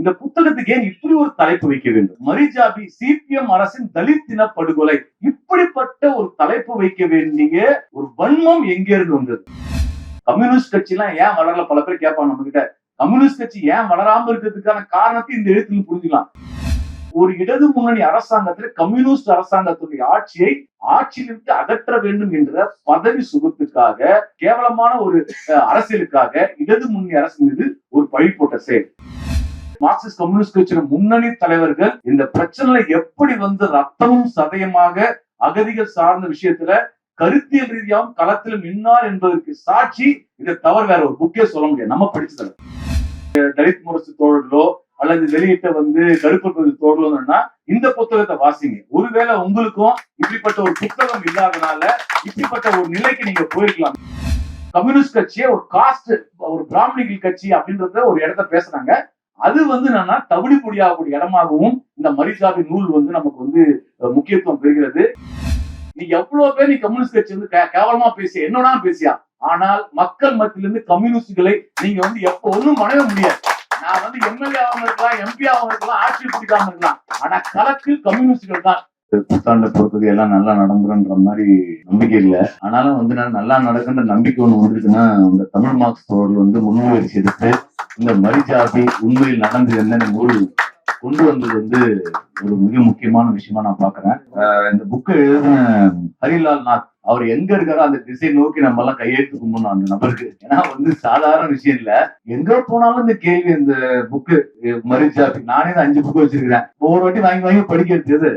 இந்த புத்தகத்துக்கு ஏன் இப்படி ஒரு தலைப்பு வைக்க வேண்டும்? மரிஜாபி சிபிஎம் அரசின் தலித் படுகொலை இப்படிப்பட்ட ஒரு தலைப்பு வைக்க வேண்டிய ஒரு வன்மம் எங்கே இருந்து வந்தது? கம்யூனிஸ்ட் கட்சி எல்லாம் ஏன் வளரல? பல பேர் கேட்பாங்க நம்ம கிட்ட கம்யூனிஸ்ட் கட்சி ஏன் வளராம இருக்கிறதுக்கான காரணத்தை இந்த எழுத்துல புரிஞ்சுக்கலாம். ஒரு இடது முன்னணி அரசாங்கத்துல கம்யூனிஸ்ட் அரசாங்கத்துடைய ஆட்சியை ஆட்சியிலிருந்து அகற்ற வேண்டும் என்ற பதவி சுகத்துக்காக கேவலமான ஒரு அரசியலுக்காக இடது முன்னணி அரசு மீது ஒரு பழி போட்ட செயல். மார்க்சிஸ்ட் கம்யூனிஸ்ட் கட்சியின் முன்னணி தலைவர்கள் இந்த பிரச்சனையில எப்படி வந்து ரத்தமும் சதயமாக அகதிகள் சார்ந்த விஷயத்துல கருத்தியல் ரீதியாகவும் களத்திலும் நின்னார் என்பதற்கு சாட்சி இதை தவறு வேற ஒரு புக்கே சொல்ல முடியாது. நம்ம படிச்சதுல தலித் முரசு தோழர்களோ அல்லது வெளியிட்ட வந்து கருப்பு தோழர்களோன்னா இந்த புத்தகத்தை வாசிங்க. ஒருவேளை உங்களுக்கும் இப்படிப்பட்ட ஒரு புத்தகம் இல்லாதனால இப்படிப்பட்ட ஒரு நிலைக்கு நீங்க போயிருக்கலாம். கம்யூனிஸ்ட் கட்சியை ஒரு காஸ்ட் ஒரு பிராமணிகள் கட்சி அப்படின்றத ஒரு இடத்த பேசுறாங்க. அது வந்து என்னன்னா தவிடு பொடியாகக்கூடிய இடமாகவும் இந்த மரிசாபி நூல் வந்து நமக்கு வந்து முக்கியத்துவம் பெறுகிறது. நீ எவ்வளவு பேர் நீ கம்யூனிஸ்ட் கட்சி வந்து கேவலமா பேசிய என்னடா பேசியா? ஆனால் மக்கள் மத்தியிலிருந்து கம்யூனிஸ்டுகளை நீங்க வந்து எப்ப ஒண்ணும் பண்ணவே முடியாது. நான் வந்து எம்எல்ஏ ஆகாம இருக்கலாம் எம்பி ஆகாம இருக்கலாம் ஆட்சி பிடிக்காம இருக்கலாம். ஆனா கணக்கு கம்யூனிஸ்டுகள் தான். புத்தாண்டை பொறுத்தது எல்லாம் நல்லா நடந்துருன்ற மாதிரி நம்பிக்கை இல்ல. ஆனாலும் வந்து நான் நல்லா நடக்குன்ற நம்பிக்கை ஒண்ணு வந்துருக்குன்னா இந்த தமிழ் மார்க்ஸ் தோழர்கள் வந்து முன்முயற்சி எடுத்து இந்த மரிஜாதி உண்மையில் நடந்தது என்னன்னு நூல் கொண்டு வந்தது வந்து ஒரு மிக முக்கியமான விஷயமா நான் பாக்குறேன் ஆஹ் இந்த புக்கை எழுதின ஹரிலால் நாத் அவர் எங்க இருக்காரோ அந்த திசை நோக்கி நம்ம எல்லாம் கையெழுத்து கும்பிடணும் அந்த நபருக்கு. ஏன்னா வந்து சாதாரண விஷயம் இல்ல. எங்க போனாலும் இந்த கேள்வி இந்த புக்கு மரிஜாபி நானே தான் அஞ்சு புக்கு வச்சிருக்கிறேன். ஒவ்வொரு வாட்டி வாங்கி வாங்கி படிக்கிறது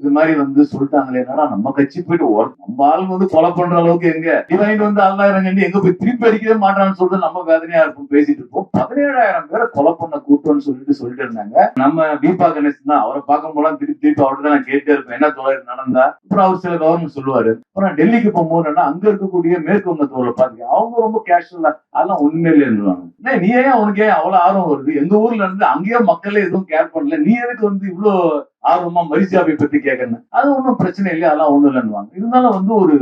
இது மாதிரி வந்து சொல்லிட்டாங்களே என்னடா நம்ம கட்சி போயிட்டு ஒரு நம்ம ஆளுங்க வந்து கொலை பண்ற அளவுக்கு எங்க? நீ வாங்கிட்டு வந்து ஆளாயிரம் எங்க? போய் திருப்பி அடிக்கவே மாட்டான்னு சொல்லிட்டு நம்ம வேதனையா இருக்கும் பேசிட்டு இருப்போம். பதினேழாயிரம் பேரை கொலை பண்ண கூட்டம்னு சொல்லிட்டு சொல்லிட்டு இருந்தாங்க. நம்ம தீபா கணேசன் தான் அவரை பார்க்கும் போலாம் திருப்பி திருப்பி அவர்கிட்ட நான் கேட்டே இருப்பேன் என்ன தோழர் நடந்தா? அப்புறம் அவர் சில கவர்மெண்ட் சொல்லுவாரு அப்புறம் டெல்லிக்கு போகும்போது என்னன்னா அங்க இருக்கக்கூடிய மேற்கு வங்க பாருங்க அவங்க ரொம்ப கேஷுவலா அதெல்லாம் ஒண்ணுமே இல்லைன்னு நீ ஏன் உனக்கு ஏன் அவ்வளவு ஆர்வம் வருது? எங்க ஊர்ல இருந்து அங்கேயே மக்களே எதுவும் கேர் பண்ணல நீ எதுக்கு வந்து இவ்வளவு ஆர்வமா மரிஜாவை பத்தி கேட்கணும் அது ஒன்றும் பிரச்சனை இல்லை அதெல்லாம் ஒண்ணும் இல்லைன்னுவாங்க. இருந்தாலும் வந்து ஒரு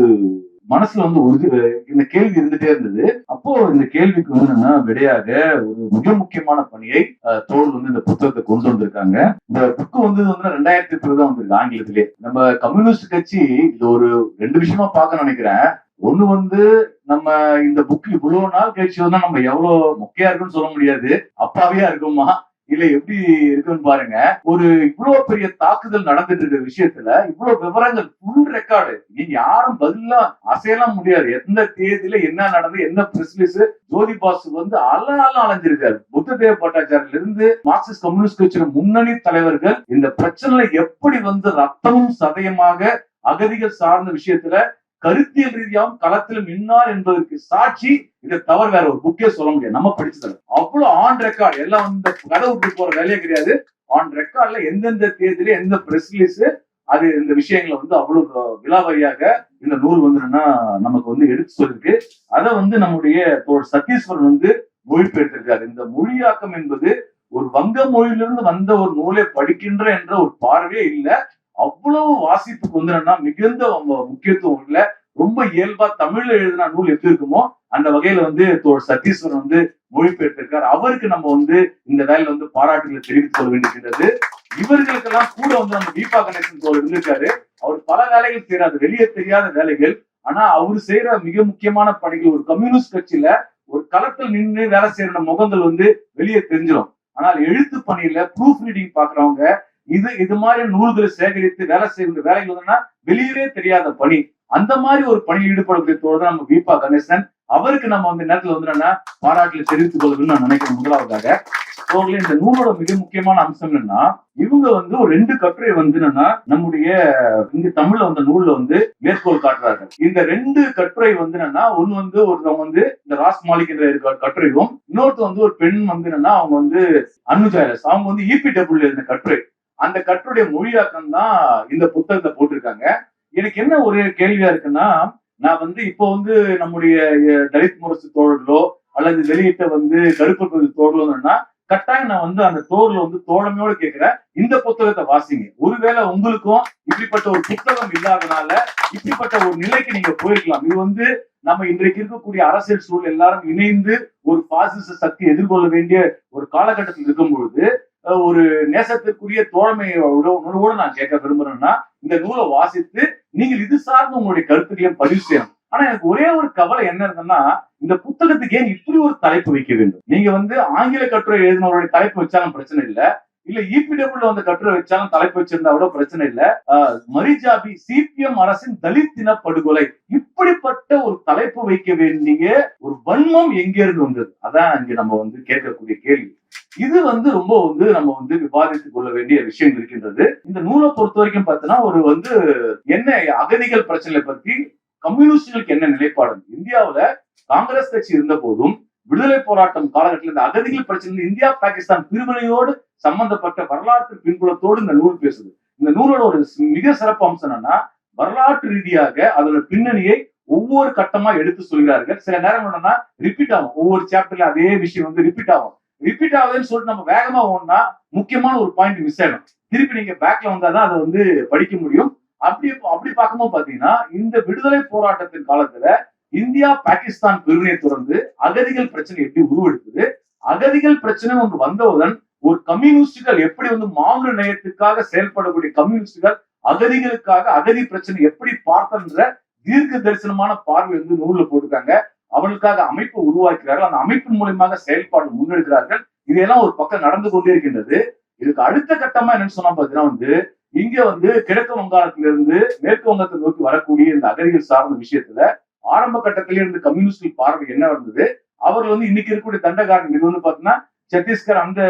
மனசுல வந்து உறுதி இந்த கேள்வி இருந்துட்டே இருந்தது. அப்போ இந்த கேள்விக்கு வந்து விடையாக ஒரு மிக முக்கியமான பணியை அஹ், தோல் வந்து இந்த புத்தகத்தை கொண்டு வந்திருக்காங்க. இந்த புக்கு வந்து வந்து ரெண்டாயிரத்தி எட்டுல தான் வந்திருக்கு ஆங்கிலத்திலே. நம்ம கம்யூனிஸ்ட் கட்சி இது ஒரு ரெண்டு விஷயமா பார்க்க நினைக்கிறேன். ஒண்ணு வந்து நம்ம இந்த புக் இவ்வளவு நாள் கழிச்சு வந்தா நம்ம எவ்வளவு மொக்கையா இருக்குன்னு சொல்ல முடியாது. அப்பாவியா இருக்குமா இல்ல எப்படி இருக்குன்னு பாருங்க. ஒரு இவ்வளவு பெரிய தாக்குதல் நடந்துட்டு இருக்கிற விஷயத்துல இவ்வளவு விவரங்கள் ஃபுல் ரெக்கார்டு நீங்க யாரும் பதிலாம் அசையலாம் முடியாது. எந்த தேதியில என்ன நடந்தது என்ன பிரஸ்லிஸ் ஜோதி பாசு வந்து அல அல அலைஞ்சிருக்காரு. புத்ததேவ பட்டாச்சாரில இருந்து மார்க்சிஸ்ட் கம்யூனிஸ்ட் கட்சியின் முன்னணி தலைவர்கள் இந்த பிரச்சனையில எப்படி வந்து ரத்தமும் சதயமாக அகதிகள் சார்ந்த விஷயத்துல கருத்தியல் ரீதியாகவும் களத்திலும் நின்னார் என்பதற்கு சாட்சி இதை தவிர வேற ஒரு புக்கே சொல்ல முடியாது. நம்ம படிச்சதுல அவ்வளவு ஆன் ரெக்கார்ட் எல்லாம் இந்த கதை விட்டு போற வேலையே கிடையாது. ஆன் ரெக்கார்ட்ல எந்தெந்த தேதியில எந்த பிரஸ் ரிலீஸ் அது இந்த விஷயங்களை வந்து அவ்வளவு விலாவரியாக இந்த நூல் வந்து நமக்கு வந்து எடுத்து சொல்லிருக்கு. அதை வந்து நம்முடைய தோழர் சத்தீஸ்வரன் வந்து மொழிபெயர்த்திருக்காரு. இந்த மொழியாக்கம் என்பது ஒரு வங்க மொழியிலிருந்து வந்த ஒரு நூலை படிக்கின்ற என்ற ஒரு பார்வையே இல்ல. அவ்வளவு வாசிப்புக்கு வந்து மிகுந்த முக்கியத்துவம் இல்ல ரொம்ப இயல்பா தமிழ்ல எழுதின நூல் எப்படி இருக்குமோ அந்த வகையில வந்து சத்தீஸ்வரன் வந்து மொழிபெயர்த்திருக்காரு. அவருக்கு நம்ம வந்து இந்த வேலையில வந்து பாராட்டுகளை தெரிவித்துக் கொள்ள வேண்டியிருக்கின்றது இவர்களுக்கெல்லாம் கூட வந்து நம்ம தீபா கணேசன் தோழர் இருந்திருக்காரு. அவர் பல வேலைகள் செய்யறாரு வெளியே தெரியாத வேலைகள். ஆனா அவர் செய்யற மிக முக்கியமான பணிகள் ஒரு கம்யூனிஸ்ட் கட்சியில ஒரு களத்தில் நின்று வேலை செய்யற முகங்கள் வந்து வெளியே தெரிஞ்சிடும் ஆனால் எழுத்து பணியில ப்ரூஃப் ரீடிங் பாக்குறவங்க இது இது மாதிரி நூல்களை சேகரித்து வேலை செய்கிற வேலைகள் வந்துன்னா வெளியவே தெரியாத பணி. அந்த மாதிரி ஒரு பணியில் ஈடுபடக்கூடிய தோழர் தான் நம்ம தீபா கணேசன். அவருக்கு நம்ம வந்து நேரத்துல வந்து என்னன்னா பாராட்டுல தெரிவித்துக் கொள்ளணும்னு நான் நினைக்கிறேன் முதலாவதாக. அவர்கள் இந்த நூலோட மிக முக்கியமான அம்சம் என்னன்னா இவங்க வந்து ஒரு ரெண்டு கட்டுரை வந்து என்னன்னா நம்முடைய இங்க தமிழ்ல வந்த நூல்ல வந்து மேற்கோள் காட்டுறாங்க. இந்த ரெண்டு கட்டுரை வந்து என்னன்னா ஒண்ணு வந்து ஒருத்தவங்க வந்து இந்த ராஸ் மாலிக் என்ற கட்டுரையும் இன்னொருத்த வந்து ஒரு பெண் வந்து என்னன்னா அவங்க வந்து அனுஜாயஸ் அவங்க வந்து இபி டபுள் எழுதின கட்டுரை. அந்த கட்டுடைய மொழியாக்கம் தான் இந்த புத்தகத்தை போட்டிருக்காங்க. எனக்கு என்ன ஒரு கேள்வியா இருக்குன்னா நான் வந்து இப்போ வந்து நம்முடைய தலித் முரசு தோழர்களோ அல்லது வெளியிட்ட வந்து கருப்பு பகுதி தோழர்களோன்னா கட்டாயம் நான் வந்து அந்த தோழர்ல வந்து தோழமையோட கேட்கிறேன் இந்த புத்தகத்தை வாசிங்க. ஒருவேளை உங்களுக்கும் இப்படிப்பட்ட ஒரு புத்தகம் இல்லாதனால இப்படிப்பட்ட ஒரு நிலைக்கு நீங்க போயிருக்கலாம். இது வந்து நம்ம இன்றைக்கு இருக்கக்கூடிய அரசியல் சூழல் எல்லாரும் இணைந்து ஒரு பாசிச சக்தி எதிர்கொள்ள வேண்டிய ஒரு காலகட்டத்தில் இருக்கும் பொழுது ஒரு நேசத்திற்குரிய தோழமையோட நான் கேட்க விரும்புறேன்னா இந்த நூலை வாசித்து நீங்கள் இது சார்ந்த உங்களுடைய கருத்துக்களையும் பதிவு செய்யணும். ஆனா எனக்கு ஒரே ஒரு கவலை என்ன இருந்ததுன்னா இந்த புத்தகத்துக்கு ஏன் இப்படி ஒரு தலைப்பு வைக்க வேண்டும்? நீங்க வந்து ஆங்கில கட்டுரை எழுதினவருடைய தலைப்பு வச்சாலும் பிரச்சனை இல்ல. இல்ல E இபிடபிள்யூ வந்த கட்டுரை வச்சாலும் தலைப்பு வச்சிருந்தா கூட பிரச்சனை இல்ல. மரிஜாபி சிபிஎம் அரசின் தலித் படுகொலை இப்படிப்பட்ட ஒரு தலைப்பு வைக்க வேண்டிய ஒரு வன்மம் எங்கே இருந்து வந்தது? அதான் இங்க நம்ம வந்து கேட்கக்கூடிய கேள்வி. இது வந்து ரொம்ப வந்து நம்ம வந்து விவாதித்துக் கொள்ள வேண்டிய விஷயம் இருக்கின்றது. இந்த நூலை பொறுத்த வரைக்கும் பார்த்தீங்கன்னா ஒரு வந்து என்ன அகதிகள் பிரச்சனை பத்தி கம்யூனிஸ்டுகளுக்கு என்ன நிலைப்பாடு? இந்தியாவில காங்கிரஸ் கட்சி இருந்த போதும் விடுதலை போராட்டம் காலகட்டத்தில் இந்த அகதிகள் பிரச்சனை இந்தியா பாகிஸ்தான் பிரிவினையோடு சம்பந்தப்பட்ட வரலாற்று பின்புலத்தோடு இந்த நூல் பேசுது. இந்த நூலோட ஒரு மிக சிறப்பு அம்சம் என்னன்னா வரலாற்று ரீதியாக அதோட பின்னணியை ஒவ்வொரு கட்டமா எடுத்து சொல்கிறார்கள். சில நேரம் என்னன்னா ரிப்பீட் ஆகும். ஒவ்வொரு சாப்டர்ல அதே விஷயம் வந்து ரிப்பீட் ஆகும். ரிப்பீட் ஆகுதுன்னு சொல்லிட்டு நம்ம வேகமா ஓடனா முக்கியமான ஒரு பாயிண்ட் மிஸ் ஆயிடும். திருப்பி நீங்க பேக்ல வந்தாதான் அதை வந்து படிக்க முடியும். அப்படி அப்படி பார்க்கும்போது பாத்தீங்கன்னா இந்த விடுதலை போராட்டத்தின் காலத்துல இந்தியா பாகிஸ்தான் பிரிவினை தொடர்ந்து அகதிகள் பிரச்சனை எப்படி உருவெடுத்தது? அகதிகள் பிரச்சனை ஒன்று வந்தவுடன் ஒரு கம்யூனிஸ்டுகள் எப்படி வந்து மாநில நயத்துக்காக செயல்படக்கூடிய கம்யூனிஸ்டுகள் அகதிகளுக்காக அகதி பிரச்சனை எப்படி பார்த்தன்ற தீர்க்க தரிசனமான பார்வை வந்து நூல்ல போட்டிருக்காங்க. அவர்களுக்காக அமைப்பு உருவாக்கிறார்கள். அந்த அமைப்பின் மூலியமாக செயல்பாடு முன்னெடுக்கிறார்கள். இதெல்லாம் ஒரு பக்கம் நடந்து கொண்டே இருக்கின்றது இதுக்கு அடுத்த கட்டமா என்னன்னு சொன்னா பாத்தீங்கன்னா வந்து இங்க வந்து கிழக்கு வங்காளத்திலிருந்து மேற்கு வங்கத்தை நோக்கி வரக்கூடிய இந்த அகதிகள் சார்ந்த விஷயத்துல ஆரம்ப கட்டத்திலே இருந்து கம்யூனிஸ்ட் பார்வை என்ன இருந்தது அவர் வந்து இன்னைக்கு இருக்கக்கூடிய தண்டகாரன். இது வந்து பாத்தீங்கன்னா சத்தீஸ்கர் அந்த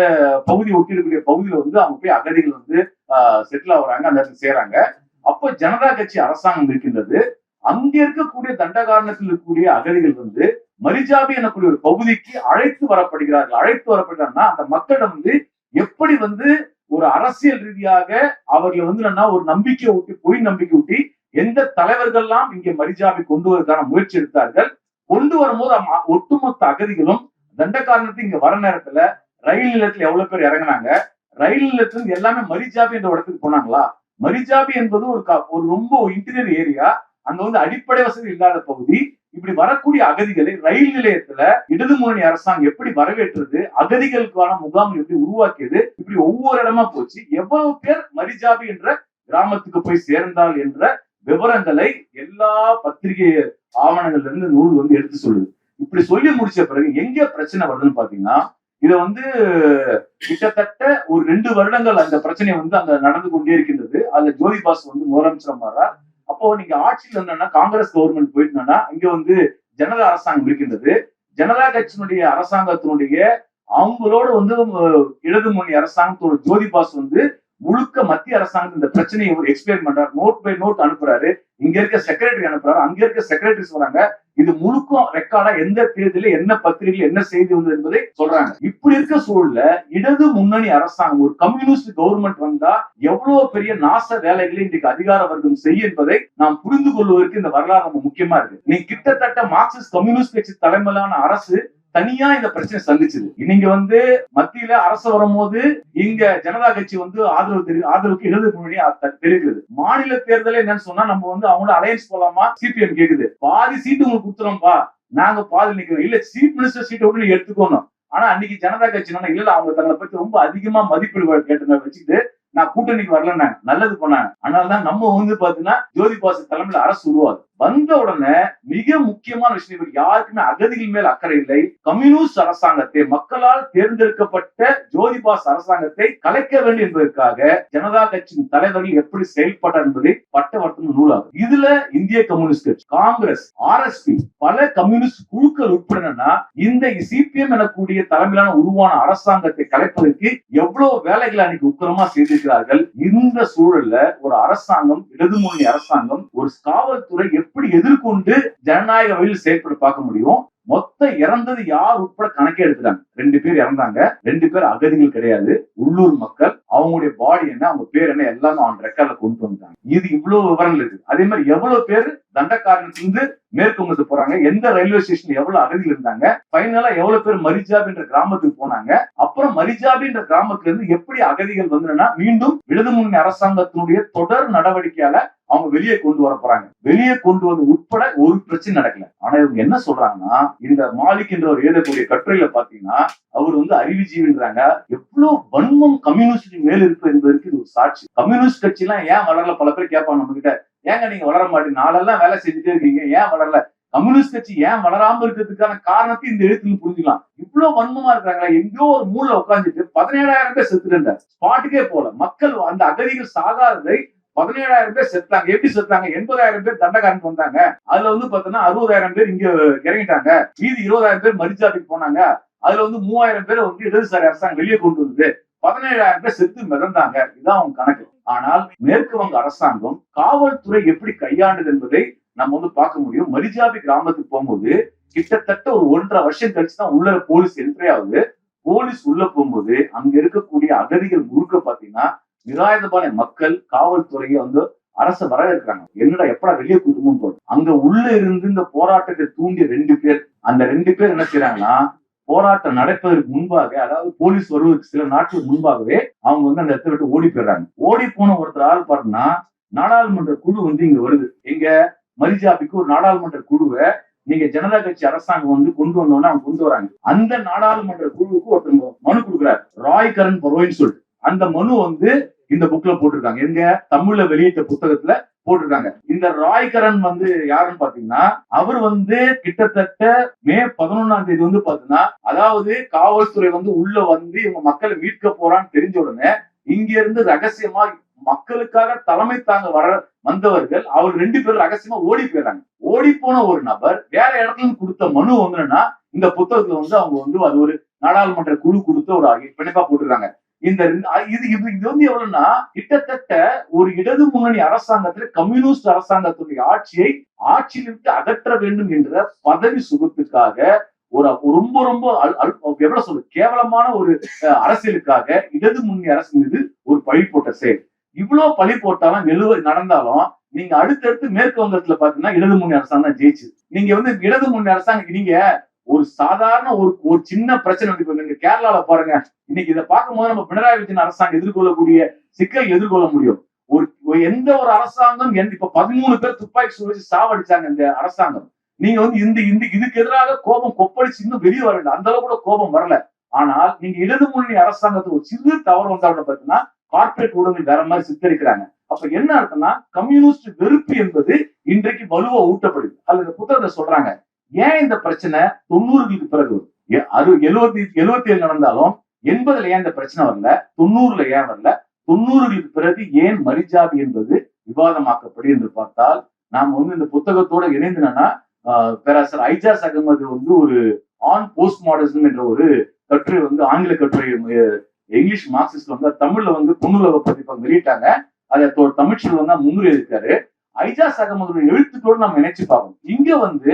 பகுதி ஒட்டி இருக்கக்கூடிய பகுதியில வந்து அவங்க போய் அகதிகள் வந்து செட்டில் ஆகுறாங்க அந்த இடத்துல செய்யறாங்க அப்போ ஜனதா கட்சி அரசாங்கம் இருக்கின்றது. அங்க இருக்கக்கூடிய தண்டகாரணத்தில் இருக்கக்கூடிய அகதிகள் வந்து மரிஜாபி எனக்கூடிய ஒரு பகுதிக்கு அழைத்து வரப்படுகிறார்கள். அழைத்து வரப்படுகிறாங்கன்னா அந்த மக்களிடம் வந்து எப்படி வந்து ஒரு அரசியல் ரீதியாக அவர்களை வந்து ஒரு நம்பிக்கை ஊட்டி பொய் நம்பிக்கை ஊட்டி எந்த தலைவர்கள்லாம் இங்க மரிஜாபி கொண்டு வருவதற்கான முயற்சி எடுத்தார்கள் கொண்டு வரும்போது ஒட்டுமொத்த அகதிகளும் தண்டகாரணத்துக்கு இங்க வர நேரத்துல ரயில் நிலையத்துல எவ்வளவு பேர் இறங்குனாங்க ரயில் நிலையத்துல எல்லாமே மரிஜாபி என்ற இடத்துக்கு போனாங்களா? மரிஜாபி என்பது ஒரு ஒரு ரொம்ப இன்டீரியர் ஏரியா அங்க வந்து அடிப்படை வசதி இல்லாத பகுதி இப்படி வரக்கூடிய அகதிகளை ரயில் நிலையத்துல இடது முன்னணி அரசாங்கம் எப்படி வரவேற்றது அகதிகளுக்கான முகாம் எப்படி உருவாக்கியது இப்படி ஒவ்வொரு இடமா போச்சு எவ்வளவு பேர் மரிஜாபி என்ற கிராமத்துக்கு போய் சேர்ந்தால் என்ற விவரங்களை எல்லா பத்திரிகை ஆவணங்கள்ல இருந்து நூல் வந்து எடுத்து சொல்லுது. இப்படி சொல்லி முடிச்ச பிறகு எங்க பிரச்சனை வருதுன்னு பாத்தீங்கன்னா இதை வந்து கிட்டத்தட்ட ஒரு ரெண்டு வருடங்கள் அந்த பிரச்சனை வந்து அங்க நடந்து கொண்டே இருக்கின்றது. அதுல ஜோதி பாஸ் வந்து முதலமைச்சர் மாறார். அப்போ நீங்க ஆட்சியில் இருந்தோம்னா காங்கிரஸ் கவர்மெண்ட் போயிட்டோம்னா இங்க வந்து ஜனதா அரசாங்கம் இருக்கின்றது. ஜனதா கட்சியினுடைய அரசாங்கத்தினுடைய அவங்களோட வந்து அஹ், இடது முன்னணி அரசாங்கத்தோட ஜோதி பாஸ் வந்து முழுக்க மத்திய அரசாங்கம் இந்த பிரச்சனையை எக்ஸ்பிளைன் பண்றாரு. நோட் பை நோட் அனுப்புறாரு. இங்க இருக்க செக்ரட்டரி அனுப்புறாரு. அங்க இருக்க செக்ரட்டரிஸ் வராங்க இது முழுக்கும் ரெக்கார்டா எந்த தேதியில என்ன பத்திரிகையில என்ன செய்தி வந்தது என்பதை சொல்றாங்க. இப்படி இருக்க சூழல்ல இடது முன்னணி அரசாங்கம் ஒரு கம்யூனிஸ்ட் கவர்மெண்ட் வந்தா எவ்வளவு பெரிய நாச வேலைகளை இன்றைக்கு அதிகார வர்க்கம் செய்யும் என்பதை நாம் புரிந்து கொள்வதற்கு இந்த வரலாறு ரொம்ப முக்கியமா இருக்கு. நீ கிட்டத்தட்ட மார்க்சிஸ்ட் கம்யூனிஸ்ட் கட்சி தலைமையிலான அரசு தனியா இந்த பிரச்சனை சந்திச்சது. இன்னைக்கு வந்து மத்தியில அரசு வரும்போது இங்க ஜனதா கட்சி வந்து ஆதரவு தெரி ஆதரவுக்கு இடது முன்னணி தெரிவிக்கிறது. மாநில தேர்தல் என்னன்னு சொன்னா நம்ம வந்து அவங்களோட அலையன்ஸ் போலாமா? சிபிஎம் கேக்குது. பாதி சீட்டு உங்களுக்கு கொடுத்துறோம்ப்பா. நாங்க பாதி நிக்கிறோம். இல்ல சீஃப் மினிஸ்டர் சீட்டை விட்டு நீங்க எடுத்துக்கணும். ஆனா அன்னைக்கு ஜனதா கட்சி என்னன்னா, இல்ல இல்ல அவங்க தங்களை பத்தி ரொம்ப அதிகமா மதிப்பீடு கேட்டு வச்சுட்டு நான் கூட்டணிக்கு வரலன்னாங்க. நல்லது பண்ணாங்க. அதனாலதான் நம்ம வந்து பாத்தீங்கன்னா ஜோதி பாசு தலைமையில அரசு உருவாது வந்த உடனே மிக முக்கியமான விஷயம் இவர் யாருக்குமே அகதிகள் மேல் அக்கறை இல்லை. கம்யூனிஸ்ட் அரசாங்கத்தை மக்களால் தேர்ந்தெடுக்கப்பட்ட ஜோதிபாஸ் அரசாங்கத்தை கலைக்க வேண்டும் என்பதற்காக ஜனதா கட்சியின் தலைவர்கள் எப்படி செயல்பட்டார் என்பதை பட்டவர்த்தன நூலாகும். இதுல இந்திய கம்யூனிஸ்ட் கட்சி காங்கிரஸ் ஆர்எஸ்பி பல கம்யூனிஸ்ட் குழுக்கள் உட்படனா இந்த சிபிஎம் எனக்கூடிய தலைமையிலான உருவான அரசாங்கத்தை கலைப்பதற்கு எவ்வளவு வேலைகளை அன்னைக்கு உக்கிரமா செய்திருக்கிறார்கள். இந்த சூழல்ல ஒரு அரசாங்கம் இடதுமுன்னணி அரசாங்கம் ஒரு காவல்துறை எப்படி எதிர்கொண்டு ஜனநாயக வழியில் செயல்பட பார்க்க முடியும்? மொத்த இறந்தது யார் உட்பட கணக்கே எடுத்துட்டாங்க. ரெண்டு பேர் இறந்தாங்க. ரெண்டு பேர் அகதிகள் கிடையாது. உள்ளூர் மக்கள். அவங்களுடைய பாடி என்ன அவங்க பேர் என்ன எல்லாமே அவன் ரெக்கார்ட்ல கொண்டு வந்தாங்க இது இவ்வளவு விவரங்கள் இருக்கு. அதே மாதிரி எவ்வளவு பேர் தண்டக்காரனிலிருந்து மேற்கு வந்து போறாங்க. எந்த ரயில்வே ஸ்டேஷன்ல எவ்வளவு அகதியில் இருந்தாங்க? ஃபைனலா எவ்வளவு பேர் மரிஜாப் என்ற கிராமத்துக்கு போனாங்க. அப்புறம் மரிஜாபி என்ற கிராமத்துல இருந்து எப்படி அகதிகள் வந்தனா மீண்டும் இடது முன்னணி அரசாங்கத்தினுடைய தொடர் நடவடிக்கையால அவங்க வெளியே கொண்டு வர போறாங்க. வெளியே கொண்டு வந்து உட்பட ஒரு பிரச்சனை நடக்கல. ஆனா இவங்க என்ன சொல்றாங்கன்னா இந்த மாலிக் என்ற ஒரு எழுதக்கூடிய கட்டுரையில பாத்தீங்கன்னா அவர் வந்து அறிவுஜீவின்றாங்க. எவ்வளவு வன்மம் கம்யூனிஸ்ட் மேல இருக்கு என்பதற்கு இது ஒரு சாட்சி. கம்யூனிஸ்ட் கட்சி எல்லாம் ஏன் வளரல? பல பேர் கேட்பாங்க நம்ம கிட்ட ஏங்க நீங்க வளர மாட்டீங்க? நாளெல்லாம் வேலை செஞ்சுட்டே இருக்கீங்க. ஏன் வளரல? கம்யூனிஸ்ட் கட்சி ஏன் வளராம இருக்கிறதுக்கான காரணத்தை இந்த எழுத்துல புரிஞ்சுக்கலாம். இவ்வளவு வன்மமா இருக்காங்களா எங்கேயோ ஒரு மூல உட்காந்துட்டு பதினேழாயிரம் பேர் செத்துட்டு இருந்தார் ஸ்பாட்டுக்கே போல மக்கள் அந்த அகதிகள் சாகாததை பதினேழாயிரம் பேர் செத்தாங்க எப்படி செத்தாங்க எண்பதாயிரம் பேர் தண்டகாரன் வந்தாங்க. அதுல வந்து பாத்தீங்கன்னா அறுபதாயிரம் பேர் இங்க இறங்கிட்டாங்க. மீதி இருபதாயிரம் பேர் மரிச்சாட்டுக்கு போனாங்க. அதுல வந்து மூவாயிரம் பேர் வந்து இடதுசாரி அரசாங்கம் வெளியே கொண்டு வந்தது. பதினேழாயிரம் பேர் செத்து மிதந்தாங்க. இதுதான் அவங்க கணக்கு. ஆனால் மேற்கு வங்க அரசாங்கம் காவல்துறை எப்படி கையாண்டது என்பதை நம்ம வந்து பார்க்க முடியும். மரிஜாபி கிராமத்துக்கு போகும்போது கிட்டத்தட்ட ஒரு ஒன்றரை வருஷம் கழிச்சு தான் உள்ள போலீஸ் என்ட்ரி ஆகுது. போலீஸ் உள்ள போகும்போது அங்க இருக்கக்கூடிய அகதிகள் முழுக்க பாத்தீங்கன்னா நிராயுதபான மக்கள் காவல்துறையை வந்து அரசு வரவேற்கிறாங்க. என்னடா எப்படா வெளியே கூட்டமும் போது அங்க உள்ள இருந்து இந்த போராட்டத்தை தூண்டிய ரெண்டு பேர். அந்த ரெண்டு பேர் என்ன செய்யறாங்கன்னா போராட்டம் நடப்பதற்கு முன்பாக அதாவது போலீஸ் வருவதற்கு சில நாட்கள் முன்பாகவே அவங்க வந்து அந்த இடத்த விட்டு ஓடி போயிடுறாங்க. ஓடி போன ஒருத்தர் ஆள் பாருன்னா நாடாளுமன்ற குழு வந்து இங்க வருது. எங்க? மரிஜாபிக்கு ஒரு நாடாளுமன்ற குழுவை நீங்க ஜனதா கட்சி அரசாங்கம் வந்து கொண்டு வந்தோன்னு அவங்க கொண்டு வராங்க. அந்த நாடாளுமன்ற குழுவுக்கு ஒருத்தர் மனு கொடுக்குறாரு. ராய் கரண் பரோயின்னு சொல்லிட்டு. அந்த மனு வந்து இந்த புக்ல போட்டிருக்காங்க. எங்க? தமிழ்ல வெளியிட்ட புத்தகத்துல போட்டிருக்காங்க. இந்த ராய்கரன் வந்து யாருன்னு பாத்தீங்கன்னா அவர் வந்து கிட்டத்தட்ட மே பதினொன்னாம் தேதி வந்து பாத்தீங்கன்னா அதாவது காவல்துறை வந்து உள்ள வந்து இவங்க மக்களை மீட்க போறான்னு தெரிஞ்ச உடனே இங்க இருந்து ரகசியமா மக்களுக்காக தலைமை தாங்க வர வந்தவர்கள் அவர் ரெண்டு பேரும் ரகசியமா ஓடி போயிடுறாங்க. ஓடி போன ஒரு நபர் வேற இடத்துல கொடுத்த மனு வந்துன்னா இந்த புத்தகத்துல வந்து அவங்க வந்து அது ஒரு நாடாளுமன்ற குழு கொடுத்த ஒரு பிணைப்பா போட்டிருக்காங்க. இந்த இது இது இது வந்து எவ்வளவுன்னா கிட்டத்தட்ட ஒரு இடது முன்னணி அரசாங்கத்துல கம்யூனிஸ்ட் அரசாங்கத்துடைய ஆட்சியை ஆட்சியிலிருந்து அகற்ற வேண்டும் என்ற பதவி சுகத்துக்காக ஒரு ரொம்ப ரொம்ப எவ்வளவு சொல்றது? கேவலமான ஒரு அரசியலுக்காக இடது முன்னணி அரசு மீது ஒரு பழி போட்ட செயல். இவ்வளவு பழி போட்டாலும் நிலுவை நடந்தாலும் நீங்க அடுத்தடுத்து மேற்கு வங்கத்துல பாத்தீங்கன்னா இடது முன்னணி அரசாங்கம் தான் ஜெயிச்சு நீங்க வந்து இடது முன்னணி அரசாங்கம் நீங்க ஒரு சாதாரண ஒரு ஒரு சின்ன பிரச்சனை இப்ப நீங்க கேரளால பாருங்க. இன்னைக்கு இதை பார்க்கும்போது நம்ம பினராயி விஜயன் அரசாங்கம் எதிர்கொள்ளக்கூடிய சிக்கல் எதிர்கொள்ள முடியும். ஒரு எந்த ஒரு அரசாங்கம் இப்ப பதிமூணு பேர் துப்பாக்கி சுழற்சி சாவடிச்சாங்க இந்த அரசாங்கம். நீங்க வந்து இந்த இந்த இதுக்கு எதிராக கோபம் கொப்பளிச்சு இன்னும் வெளியே வரல அந்த அளவு கூட கோபம் வரல. ஆனால் நீங்க இடது முன்னணி அரசாங்கத்துக்கு ஒரு சிறு தவறு வந்தாலும் பாத்தீங்கன்னா கார்பரேட் ஊடகங்கள் வேற மாதிரி சித்தரிக்கிறாங்க. அப்ப என்ன அர்த்தம்னா கம்யூனிஸ்ட் வெறுப்பு என்பது இன்றைக்கு வலுவா ஊட்டப்படுது. அல்லது புத்தகத்தை சொல்றாங்க ஏன் இந்த பிரச்சனை? தொண்ணூறுகளுக்கு பிறகு. அறு எழுபத்தி எழுபத்தி ஏழு நடந்தாலும் எண்பதுல ஏன் இந்த பிரச்சனை வரல? தொண்ணூறுல ஏன் வரல? தொண்ணூறுகளுக்கு பிறகு ஏன் மரிஜாபி என்பது விவாதமாக்கப்படி என்று பார்த்தால் நாம் வந்து இந்த புத்தகத்தோட இணைந்தனா பேராசர் ஐஜாஸ் அகமது வந்து ஒரு ஆன் போஸ்ட் மாடர்னிசம் என்ற ஒரு கட்டுரை வந்து ஆங்கில கட்டுரை இங்கிலீஷ் மார்க்சிஸ்ட் வந்து தமிழ்ல வந்து பொண்ணுலக பதிப்பகம் வெளியிட்டாங்க. அதை தமிழ்ச்சியில் வந்து முன்னுரை இருக்காரு ஐஜாஸ் அகமதுடைய எழுத்துக்களோடு நம்ம நினைச்சு பார்க்கணும். இங்க வந்து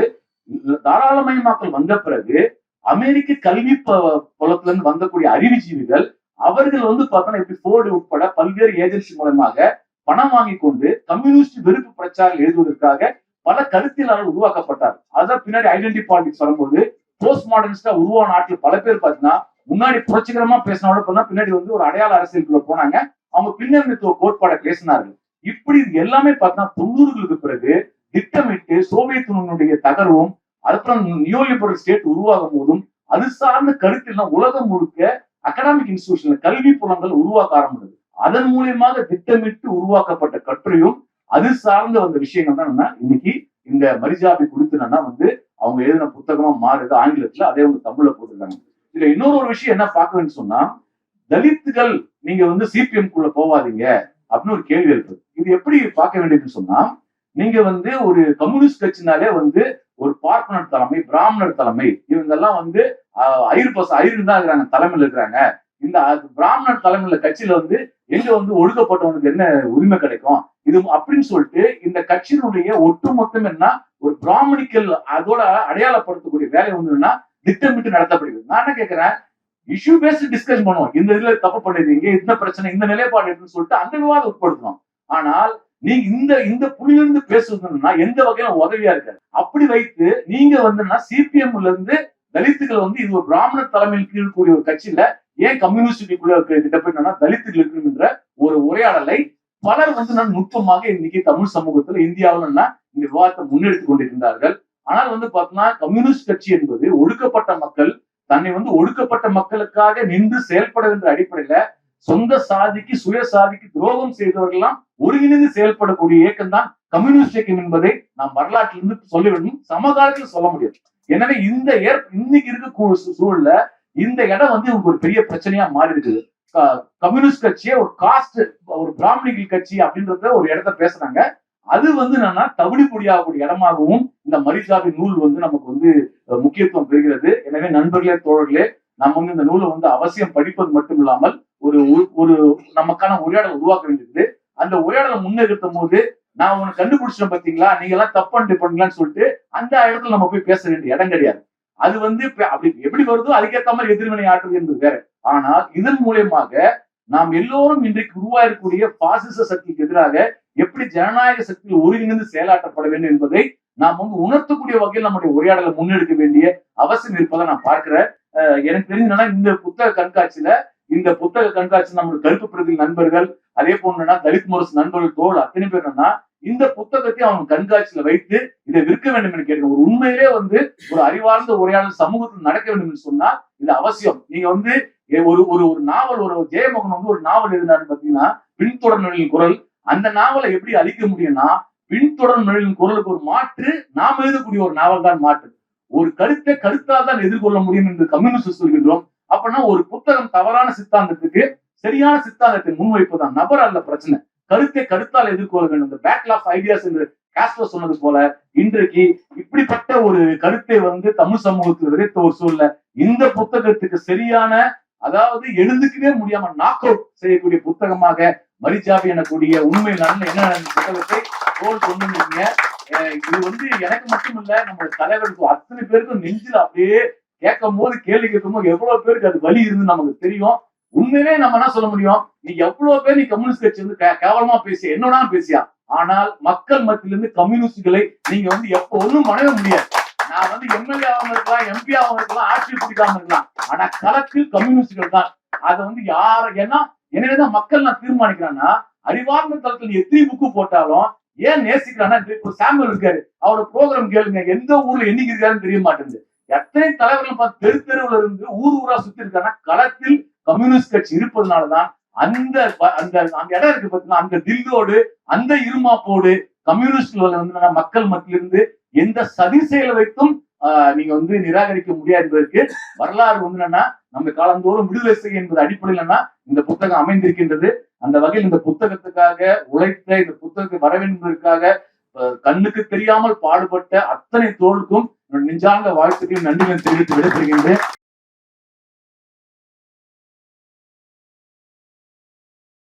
தாராளமயமாக்கல் வந்த பிறகு அமெரிக்க கல்வி புலத்துல இருந்து வந்தக்கூடிய அறிவுஜீவிகள் அவர்கள் வந்து பார்த்தோன்னா இப்படி போர்டு உட்பட பல்வேறு ஏஜென்சி மூலமாக பணம் வாங்கி கொண்டு கம்யூனிஸ்ட் வெறுப்பு பிரச்சாரம் எழுதுவதற்காக பல கருத்தியலாளர்கள் உருவாக்கப்பட்டார். அதான் பின்னாடி ஐடென்டி பாலிடிக்ஸ் வரும்போது போஸ்ட் மாடர்னிஸ்டா உருவான நாட்டில் பல பேர் பார்த்தீங்கன்னா முன்னாடி புரட்சிகரமா பேசினோட பின்னாடி வந்து ஒரு அடையாள அரசியலுக்குள்ள போனாங்க. அவங்க பின்னணித்துவ கோட்பாடை பேசினார்கள். இப்படி எல்லாமே பார்த்தீங்கன்னா தொண்ணூறுகளுக்கு பிறகு திட்டமிட்டு சோவியத் யூனியனுடைய தகர்வும் அதுக்கப்புறம் நியோலிபரல் ஸ்டேட் உருவாகும் போதும் அது சார்ந்த கருத்தில் உலகம் முழுக்க அகடாமிக் இன்ஸ்டிடியூஷன்ல கல்வி புலங்கள் உருவாக்க ஆரம்பிது அதன் மூலியமாக திட்டமிட்டு உருவாக்கப்பட்ட கட்டுரையும் அது சார்ந்த வந்த விஷயங்கள் தான் இன்னைக்கு இந்த மரிஜாபி குறித்துனா வந்து அவங்க எழுதின புத்தகமா மாறுது. ஆங்கிலத்துல அதே வந்து தமிழ்ல போட்டிருக்காங்க. இதுல இன்னொரு ஒரு விஷயம் என்ன பார்க்க சொன்னா தலித்துகள் நீங்க வந்து சிபிஎம் குள்ள போவாதீங்க அப்படின்னு ஒரு கேள்வி இருக்கு இது எப்படி பார்க்க வேண்டியதுன்னு சொன்னா நீங்க வந்து ஒரு கம்யூனிஸ்ட் கட்சினாலே வந்து ஒரு பார்ப்பனர் தலைமை பிராமணர் தலைமை இவங்கெல்லாம் வந்து ஐர்பச பச தான் இருக்கிறாங்க தலைமையில் இருக்கிறாங்க. இந்த பிராமணர் தலைமையில கட்சியில வந்து எங்க வந்து ஒடுக்கப்பட்டவனுக்கு என்ன உரிமை கிடைக்கும்? இது அப்படின்னு சொல்லிட்டு இந்த கட்சியினுடைய ஒட்டுமொத்தம் என்ன ஒரு பிராமணிக்கல் அதோட அடையாளப்படுத்தக்கூடிய வேலை ஒண்ணுன்னா திட்டமிட்டு நடத்தப்படுகிறது. நான் என்ன கேட்கிறேன் இஷ்யூ பேஸ்ட் டிஸ்கஸ் பண்ணுவோம். இந்த இதுல தப்பு பண்ணிருக்கீங்க இந்த பிரச்சனை இந்த நிலைப்பாடு இருக்குன்னு சொல்லிட்டு அந்த விவாதம் உட்படுத்தணும். ஆனால் நீங்க இந்த இந்த புள்ளியிலிருந்து பேசுறதுன்னா எந்த வகையில உதவியா இருக்காது. அப்படி வைத்து நீங்க வந்துன்னா சிபிஎம்ல இருந்து தலித்துகள் வந்து இது ஒரு பிராமண தலைமையில் கீழக்கூடிய ஒரு கட்சியில ஏன் கம்யூனிஸ்டுக்குள்ள கிட்ட போயிட்டோம்னா தலித்துகள் இருக்குன்ற ஒரு உரையாடலை பலர் வந்து நான் நுட்பமாக இன்னைக்கு தமிழ் சமூகத்துல இந்தியாவுலன்னா இந்த விவாதத்தை முன்னெடுத்து கொண்டிருந்தார்கள். ஆனால் வந்து பார்த்தோம்னா கம்யூனிஸ்ட் கட்சி என்பது ஒடுக்கப்பட்ட மக்கள் தன்னை வந்து ஒடுக்கப்பட்ட மக்களுக்காக நின்று செயல்பட என்ற அடிப்படையில சொந்த சாதிக்கு சுய சாதிக்கு துரோகம் செய்தவர்கள்லாம் ஒருங்கிணைந்து செயல்படக்கூடிய இயக்கம் தான் கம்யூனிஸ்ட் இயக்கம் என்பதை நாம் வரலாற்றிலிருந்து சொல்ல வேண்டும் சமகாலத்தில் சொல்ல முடியும் எனவே இந்த ஏற் இன்னைக்கு இருக்க சூழல்ல இந்த இடம் வந்து ஒரு பெரிய பிரச்சனையா மாறி இருக்குது கம்யூனிஸ்ட் கட்சியை ஒரு காஸ்ட் ஒரு பிராமணிகள் கட்சி அப்படின்றத ஒரு இடத்த பேசுறாங்க. அது வந்து என்னன்னா தவிடு பொடியாகக்கூடிய இடமாகவும் இந்த மரிசாபி நூல் வந்து நமக்கு வந்து முக்கியத்துவம் பெறுகிறது. எனவே நண்பர்களே தோழர்களே நம்ம வந்து இந்த நூலை வந்து அவசியம் படிப்பது மட்டும் இல்லாமல் ஒரு ஒரு- ஒரு நமக்கான உரையாடல் உருவாக்க வேண்டியது. அந்த உரையாடலை முன்னெடுத்தும் போது நான் உனக்கு கண்டுபிடிச்சிட்டேன் பாத்தீங்களா? நீங்க எல்லாம் தப்பு பண்ணலான்னு சொல்லிட்டு அந்த இடத்துல நம்ம போய் பேச வேண்டிய இடம் கிடையாது. அது வந்து அப்படி எப்படி வருதோ அதுக்கேற்ற மாதிரி எதிர்வினை ஆற்றுது என்பது வேற. ஆனால் இதன் மூலியமாக நாம் எல்லோரும் இன்றைக்கு உருவாயிருக்கூடிய பாசிச சக்திக்கு எதிராக எப்படி ஜனநாயக சக்தியில் ஒருங்கிணைந்து செயலாற்றப்பட வேண்டும் என்பதை நாம் வந்து உணர்த்தக்கூடிய வகையில் நம்முடைய உரையாடலை முன்னெடுக்க வேண்டிய அவசியம் இருப்பதை நான் பார்க்கிறேன். எனக்கு தெரிஞ்சதுன்னா இந்த புத்தக கண்காட்சியில இந்த புத்தக கண்காட்சி நம்மளுடைய தலித்து பிரதி நண்பர்கள் அதே போன்னா தலித் முரசு நண்பர்கள் தோல் அத்தனை பேர் என்னன்னா இந்த புத்தகத்தை அவங்க கண்காட்சியில வைத்து இதை விற்க வேண்டும் என்று கேட்கணும் ஒரு உண்மையிலே வந்து ஒரு அறிவார்ந்த உரையாடல் சமூகத்தில் நடக்க வேண்டும் என்று சொன்னா இது அவசியம். நீங்க வந்து ஒரு ஒரு ஒரு நாவல் ஒரு ஜெயமோகன் வந்து ஒரு நாவல் எழுதினாருன்னு பாத்தீங்கன்னா பின்தொடர் நொழியின் குரல். அந்த நாவலை எப்படி அழிக்க முடியும்னா பின்தொடர் நொழியின் குரலுக்கு ஒரு மாற்று நாம் எழுதக்கூடிய ஒரு நாவல் தான் மாற்று. ஒரு கருத்தை கருத்தால் தான் எதிர்கொள்ள முடியும் என்று கம்யூனிஸ்ட் சொல்கின்றோம். அப்படின்னா ஒரு புத்தகம் தவறான சித்தாந்தத்துக்கு சரியான சித்தாந்தத்தை முன்வைப்பதுதான் நபர் அல்ல பிரச்சனை. கருத்தை கருத்தால் எதிர்கொள்ள வேண்டும் இந்த பேட்டில் ஆஃப் ஐடியாஸ் என்று காஸ்ட்ரோ சொன்னது போல இன்றைக்கு இப்படிப்பட்ட ஒரு கருத்தை வந்து தமிழ் சமூகத்தில் விதைத்த ஒரு சூழ்நிலை இந்த புத்தகத்துக்கு சரியான அதாவது எழுந்துக்கவே முடியாம நாக் அவுட் செய்யக்கூடிய புத்தகமாக மரிச்சாபி எனக்கூடிய உண்மை நடந்த என்ன புத்தகத்தை தோல் கொண்டு இது வந்து எனக்கு மட்டும் இல்ல நம்மளுடைய தலைவருக்கு அத்தனை பேருக்கும் நெஞ்சில் அப்படியே கேட்கும் போது கேள்வி கேட்கும் போது எவ்வளவு பேருக்கு அது வலி இருந்து நமக்கு தெரியும். உண்மையிலே நம்ம என்ன சொல்ல முடியும்? நீ எவ்வளவு பேர் நீ கம்யூனிஸ்ட் கட்சி வந்து கேவலமா பேசிய என்னோட பேசியா? ஆனால் மக்கள் மத்தியிலிருந்து கம்யூனிஸ்டுகளை நீங்க வந்து எப்ப ஒன்றும் பண்ணவே முடியாது. நான் வந்து எம்எல்ஏ ஆகாம இருக்கலாம் எம்பி ஆகாம இருக்கலாம் ஆட்சி பிடிக்காம இருக்கலாம். ஆனா களத்தில் கம்யூனிஸ்டுகள் தான். அதை வந்து யார ஏன்னா என்னதான் மக்கள் நான் தீர்மானிக்கிறேன்னா அறிவார்ந்த தளத்தில் நீ எத்தனை புக்கு போட்டாலும் ஏன் நேசிக்கிறான்னா இப்போ சாம்பிள் இருக்காரு. அவரோட ப்ரோக்ராம் கேளுங்க. எந்த ஊர்ல என்னைக்கு இருக்காருன்னு தெரிய மாட்டேங்குது. எத்தனை தலைவர்கள் பார்த்து தெரு தெருவுல இருந்து ஊர் ஊரா சுத்தி இருக்காங்கன்னா களத்தில் கம்யூனிஸ்ட் கட்சி இருப்பதுனாலதான் அந்த அந்த அந்த இடம் இருக்கு பார்த்தீங்கன்னா அந்த தில்லோடு அந்த இருமாப்போடு கம்யூனிஸ்ட் வந்து என்னன்னா மக்கள் மத்தியிலிருந்து எந்த சதி செயலை வைத்தும் ஆஹ், நீங்க வந்து நிராகரிக்க முடியாது என்பதற்கு வரலாறு வந்து என்னன்னா நம்ம காலந்தோறும் விடுதலை செய்ய என்பது அடிப்படையில் இந்த புத்தகம் அமைந்திருக்கின்றது. அந்த வகையில் இந்த புத்தகத்துக்காக உழைத்த இந்த புத்தகத்தை வர கண்ணுக்கு தெரியாமல் பாடுபட்ட அத்தனை தோளுக்கும் நெஞ்சார்ந்த வாழ்த்துக்களையும் நன்றிகளை தெரிவித்து விடைபெறுகின்றேன்.